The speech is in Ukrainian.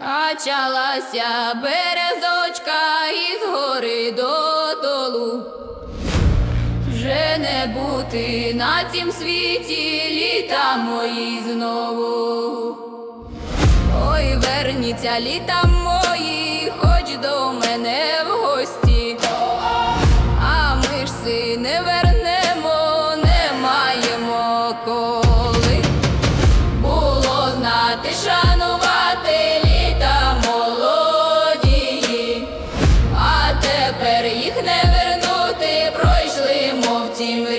Піднялася березочка із гори додолу. Вже не бути на цім світі літа мої знову. Ой, верніться літа мої, хоч до мене в гості. Тепер їх не вернути, пройшли, мов ті.